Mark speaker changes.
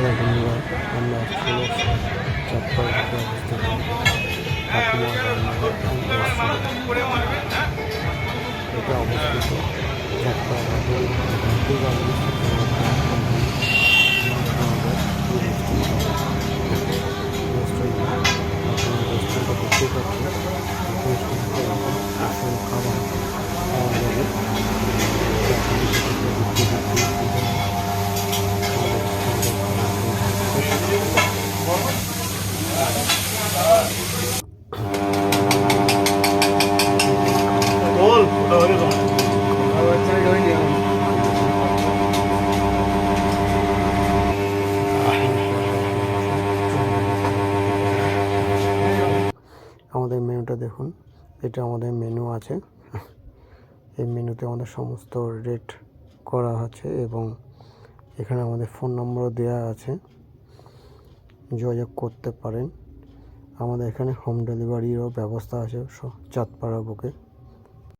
Speaker 1: Hello বন্ধুরা আমরা এসেছি চাঁদপাড়াতে অবস্থিত। এটা অবস্থিত চাঁদপাড়া আমাদের মেনুটা দেখুন। এটা আমাদের মেনু আছে। এই মেনুতে আমাদের সমস্ত রেট করা আছে এবং এখানে আমাদের ফোন নম্বরও দেওয়া আছে। যোগাযোগ করতে পারেন। আমাদের এখানে হোম ডেলিভারিরও ব্যবস্থা আছে চাঁদপাড়া বুকে।